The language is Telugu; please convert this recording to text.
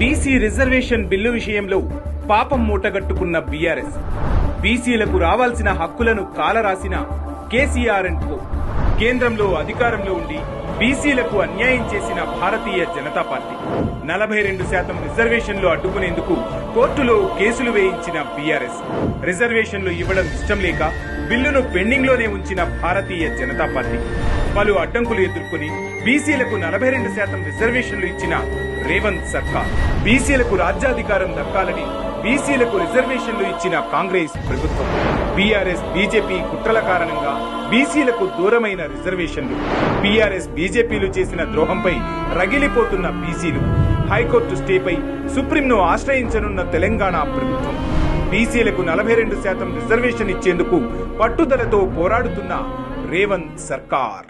బీసీ రిజర్వేషన్ బిల్లు విషయంలో పాపం మూటగట్టుకున్న బీఆర్ఎస్. బీసీలకు రావాల్సిన హక్కులను కాలరాసిన కేసీఆర్ అండ్ కో కేంద్రంలో అధికారంలో ఉండి బీసీలకు అన్యాయం చేసిన భారతీయ జనతా పార్టీ. నలభై రెండు శాతం రిజర్వేషన్లు అడ్డుకునేందుకు కోర్టులో కేసులు వేయించిన బీఆర్ఎస్. రిజర్వేషన్లు ఇవ్వడం ఇష్టం లేక బిల్లును పెండింగ్లోనే ఉంచిన భారతీయ జనతా పార్టీ. పలు అడ్డంకులు ఎదుర్కొని బీసీలకు నలభై రెండు శాతం రిజర్వేషన్లు ఇచ్చిన రేవంత్ సర్కార్. బీసీలకు రాజ్యాధికారం దక్కాలని బీసీలకు రిజర్వేషన్లు ఇచ్చిన కాంగ్రెస్ ప్రభుత్వం. బీఆర్ఎస్ బీజేపీ కుట్రల కారణంగా బీసీలకు దూరమైన రిజర్వేషన్లు. బీఆర్ఎస్ బీజేపీలు చేసిన ద్రోహంపై రగిలిపోతున్న బీసీలు. హైకోర్టు స్టేపై సుప్రీంను ఆశ్రయించనున్న తెలంగాణ ప్రభుత్వం. బీసీలకు నలభై రెండు శాతం రిజర్వేషన్ ఇచ్చేందుకు పట్టుదలతో పోరాడుతున్న రేవంత్ సర్కార్.